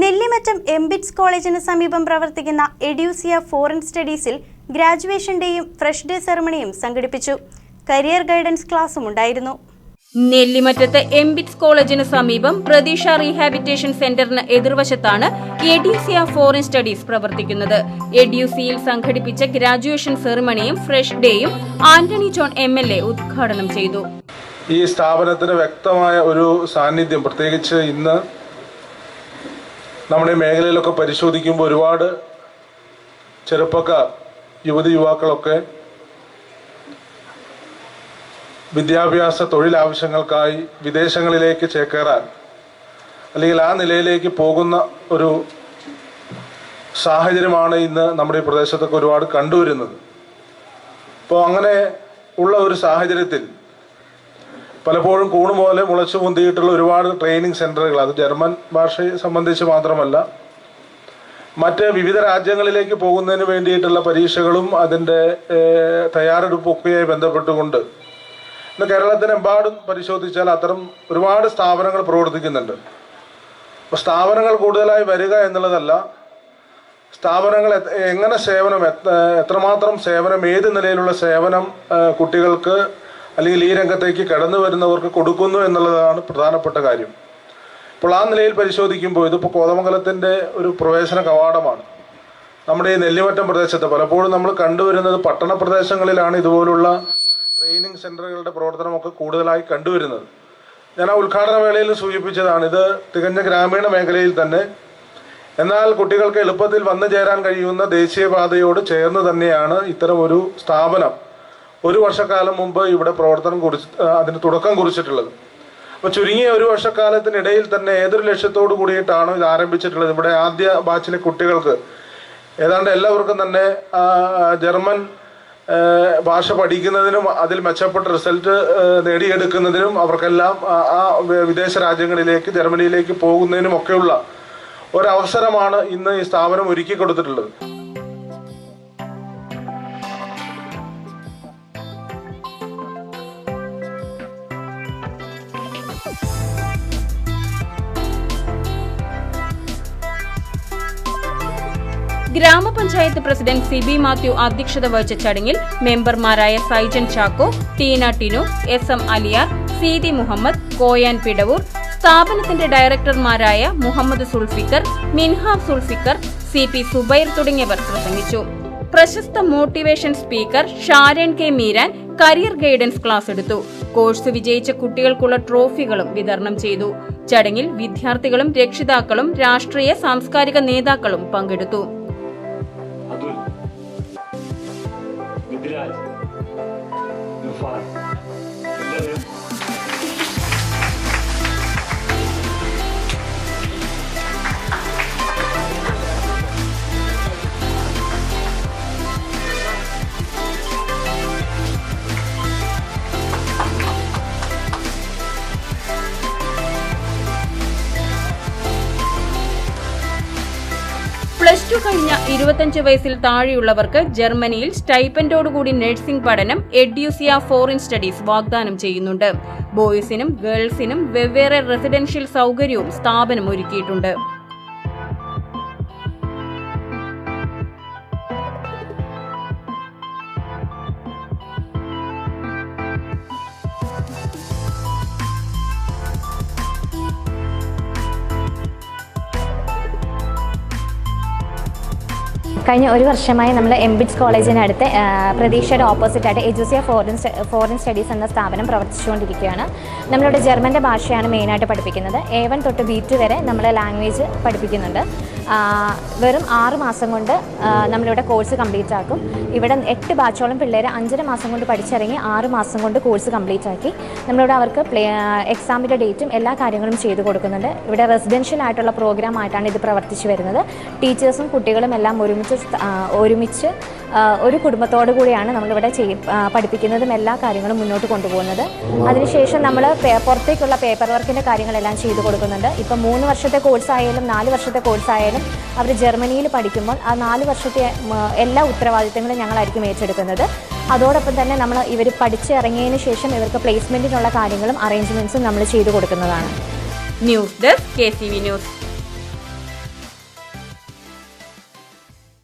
Nellimattam MBITS കോളേജിന് സമീപം പ്രവർത്തിക്കുന്ന എഡ്യൂസിയ ഫോറിൻ സ്റ്റഡീസിൽ ഗ്രാജുവേഷൻ ഡേയും ഫ്രഷ് ഡേ സെറമണിയും സംഘടിപ്പിച്ചു. കരിയർ ഗൈഡൻസ് ക്ലാസും ഉണ്ടായിരുന്നു. നെല്ലിമറ്റത്ത് എംബിറ്റ്സ് കോളേജിന് സമീപം പ്രതീക്ഷ റീഹാബിറ്റേഷൻ സെന്ററിന് എതിർവശത്താണ് എഡ്യൂസിയ ഫോറിൻ സ്റ്റഡീസ് പ്രവർത്തിക്കുന്നത്. എഡ്യൂസിയിൽ സംഘടിപ്പിച്ച ഗ്രാജുവേഷൻ സെറിമണിയും fresh ഡേയും Antony John M L A ഉദ്ഘാടനം ചെയ്തു. ഈ സ്ഥാപനത്തിന് വ്യക്തമായ ഒരു സാന്നിധ്യം പ്രത്യേകിച്ച് ഇന്ന് നമ്മുടെ മേഖലയിലൊക്കെ പരിശോധിക്കുമ്പോൾ ഒരുപാട് ചെറുപ്പക്കാർ യുവതി യുവാക്കളൊക്കെ വിദ്യാഭ്യാസ തൊഴിലാവശ്യങ്ങൾക്കായി വിദേശങ്ങളിലേക്ക് ചേക്കേറാൻ അല്ലെങ്കിൽ ആ നിലയിലേക്ക് പോകുന്ന ഒരു സാഹചര്യമാണ് ഇന്ന് നമ്മുടെ ഈ പ്രദേശത്തൊക്കെ ഒരുപാട് കണ്ടുവരുന്നത്. അപ്പോൾ അങ്ങനെ ഉള്ള ഒരു സാഹചര്യത്തിൽ പലപ്പോഴും കൂണ് പോലെ മുളച്ചു പൊന്തിയിട്ടുള്ള ഒരുപാട് ട്രെയിനിങ് സെന്ററുകൾ അത് ജർമ്മൻ ഭാഷയെ സംബന്ധിച്ച് മാത്രമല്ല മറ്റ് വിവിധ രാജ്യങ്ങളിലേക്ക് പോകുന്നതിന് വേണ്ടിയിട്ടുള്ള പരീക്ഷകളും അതിന്റെ തയ്യാറെടുപ്പൊക്കെയായി ബന്ധപ്പെട്ടുകൊണ്ട് ഇന്ന് കേരളത്തിനെമ്പാടും പരിശോധിച്ചാൽ അത്തരം ഒരുപാട് സ്ഥാപനങ്ങൾ പ്രവർത്തിക്കുന്നുണ്ട്. അപ്പോൾ സ്ഥാപനങ്ങൾ കൂടുതലായി വരിക എന്നുള്ളതല്ല സ്ഥാപനങ്ങൾ എങ്ങനെ സേവനം എത്ര- എത്രമാത്രം സേവനം ഏത് നിലയിലുള്ള സേവനം കുട്ടികൾക്ക് അല്ലെങ്കിൽ ഈ രംഗത്തേക്ക് കടന്നു വരുന്നവർക്ക് കൊടുക്കുന്നു എന്നുള്ളതാണ് പ്രധാനപ്പെട്ട കാര്യം. അപ്പോൾ ആ നിലയിൽ പരിശോധിക്കുമ്പോൾ ഇതിപ്പോൾ കോതമംഗലത്തിന്റെ ഒരു പ്രവേശന കവാടമാണ്. നമ്മുടെ ഈ നെല്ലിമറ്റം പ്രദേശത്ത് പലപ്പോഴും നമ്മൾ കണ്ടുവരുന്നത് പട്ടണ പ്രദേശങ്ങളിലാണ് ഇതുപോലുള്ള ട്രെയിനിങ് സെന്ററുകളുടെ പ്രവർത്തനമൊക്കെ കൂടുതലായി കണ്ടുവരുന്നത്. ഞാൻ ആ ഉദ്ഘാടന വേളയിൽ സൂചിപ്പിച്ചതാണ് ഇത് തികഞ്ഞ ഗ്രാമീണ മേഖലയിൽ തന്നെ. എന്നാൽ കുട്ടികൾക്ക് എളുപ്പത്തിൽ വന്നു ചേരാൻ കഴിയുന്ന ദേശീയപാതയോട് ചേർന്ന് തന്നെയാണ് ഇത്തരം ഒരു സ്ഥാപനം. ഒരു വർഷക്കാലം മുമ്പ് ഇവിടെ പ്രവർത്തനം കുറിച്ച് അതിന് തുടക്കം കുറിച്ചിട്ടുള്ളത്. അപ്പോൾ ചുരുങ്ങിയ ഒരു വർഷക്കാലത്തിനിടയിൽ തന്നെ ഏതൊരു ലക്ഷ്യത്തോടു കൂടിയിട്ടാണോ ഇത് ആരംഭിച്ചിട്ടുള്ളത്? ഇവിടെ ആദ്യ ബാച്ചിലെ കുട്ടികൾക്ക് ഏതാണ്ട് എല്ലാവർക്കും തന്നെ ജർമ്മൻ ഭാഷ പഠിക്കുന്നതിനും അതിൽ മെച്ചപ്പെട്ട റിസൾട്ട് നേടിയെടുക്കുന്നതിനും അവർക്കെല്ലാം ആ വിദേശ രാജ്യങ്ങളിലേക്ക് ജർമ്മനിയിലേക്ക് പോകുന്നതിനും ഒക്കെയുള്ള ഒരവസരമാണ് ഇന്ന് ഈ സ്ഥാപനം ഒരുക്കി കൊടുത്തിട്ടുള്ളത്. ഗ്രാമപഞ്ചായത്ത് പ്രസിഡന്റ് സി ബി മാത്യു അധ്യക്ഷത വഹിച്ച ചടങ്ങിൽ മെമ്പർമാരായ സൈജൻ ചാക്കോ ടീന ടിനു എസ് എം അലിയാർ സീതി മുഹമ്മദ് കോയാൻ പിടവൂർ സ്ഥാപനത്തിന്റെ ഡയറക്ടർമാരായ മുഹമ്മദ് സുൾഫിക്കർ മിൻഹാബ് സുൾഫിക്കർ സി പി സുബൈർ തുടങ്ങിയവർ പ്രസംഗിച്ചു. പ്രശസ്ത motivation speaker Sharon K Meeran career guidance class എടുത്തു. കോഴ്സ് വിജയിച്ച കുട്ടികൾക്കുള്ള ട്രോഫികളും വിതരണം ചെയ്തു. ചടങ്ങിൽ വിദ്യാർത്ഥികളും രക്ഷിതാക്കളും രാഷ്ട്രീയ സാംസ്കാരിക നേതാക്കളും പങ്കെടുത്തു. പ്ലസ് ടു കഴിഞ്ഞ ഇരുപത്തഞ്ച് വയസ്സിൽ താഴെയുള്ളവർക്ക് ജർമ്മനിയിൽ സ്റ്റൈപ്പൻഡോടുകൂടി നഴ്സിംഗ് പഠനം എഡ്യൂസിയ ഫോറിൻ സ്റ്റഡീസ് വാഗ്ദാനം ചെയ്യുന്നുണ്ട്. ബോയ്സിനും ഗേൾസിനും വെവ്വേറെ റെസിഡൻഷ്യൽ സൗകര്യവും സ്ഥാപനം ഒരുക്കിയിട്ടുണ്ട് കഴിഞ്ഞ ഒരു വർഷമായി നമ്മൾ എംബിറ്റ്സ് കോളേജിനടുത്ത് പ്രതീക്ഷയുടെ ഓപ്പോസിറ്റായിട്ട് എജുസിയ ഫോറിൻ ഫോറിൻ സ്റ്റഡീസ് എന്ന സ്ഥാപനം പ്രവർത്തിച്ചുകൊണ്ടിരിക്കുകയാണ്. നമ്മളിവിടെ ജർമ്മന്റെ ഭാഷയാണ് മെയിനായിട്ട് പഠിപ്പിക്കുന്നത്. എ വൺ തൊട്ട് ബി ടു വരെ നമ്മൾ ലാംഗ്വേജ് പഠിപ്പിക്കുന്നുണ്ട്. വെറും ആറ് മാസം കൊണ്ട് നമ്മളിവിടെ കോഴ്സ് കംപ്ലീറ്റ് ആക്കും. ഇവിടെ എട്ട് ബാച്ചോളം പിള്ളേർ അഞ്ചര മാസം കൊണ്ട് പഠിച്ചിറങ്ങി ആറ് മാസം കൊണ്ട് കോഴ്സ് കംപ്ലീറ്റ് ആക്കി. നമ്മളിവിടെ അവർക്ക് പ്ലേ എക്സാമിന്റെ ഡേറ്റും എല്ലാ കാര്യങ്ങളും ചെയ്തു കൊടുക്കുന്നുണ്ട്. ഇവിടെ റെസിഡൻഷ്യൽ ആയിട്ടുള്ള പ്രോഗ്രാം ആയിട്ടാണ് ഇത് പ്രവർത്തിച്ചു വരുന്നത്. ടീച്ചേഴ്സും കുട്ടികളും എല്ലാം ഒരുമിച്ച് ഒരുമിച്ച് ഒരു കുടുംബത്തോടു കൂടിയാണ് നമ്മളിവിടെ ചെയ് പഠിപ്പിക്കുന്നതും എല്ലാ കാര്യങ്ങളും മുന്നോട്ട് കൊണ്ടുപോകുന്നത്. അതിനുശേഷം നമ്മൾ പുറത്തേക്കുള്ള പേപ്പർ വർക്കിന്റെ കാര്യങ്ങളെല്ലാം ചെയ്തു കൊടുക്കുന്നുണ്ട്. ഇപ്പം മൂന്ന് വർഷത്തെ കോഴ്സായാലും നാല് വർഷത്തെ കോഴ്സ് ആയാലും അവർ ജർമ്മനിയിൽ പഠിക്കുമ്പോൾ ആ നാല് വർഷത്തെ എല്ലാ ഉത്തരവാദിത്തങ്ങളും ഞങ്ങളായിരിക്കും ഏറ്റെടുക്കുന്നത്. അതോടൊപ്പം തന്നെ നമ്മൾ ഇവർ പഠിച്ച് ഇറങ്ങിയതിന് ശേഷം ഇവർക്ക് പ്ലേസ്മെന്റിനുള്ള കാര്യങ്ങളും അറേഞ്ച്മെന്റ്സും നമ്മൾ ചെയ്തു കൊടുക്കുന്നതാണ്. News desk K news.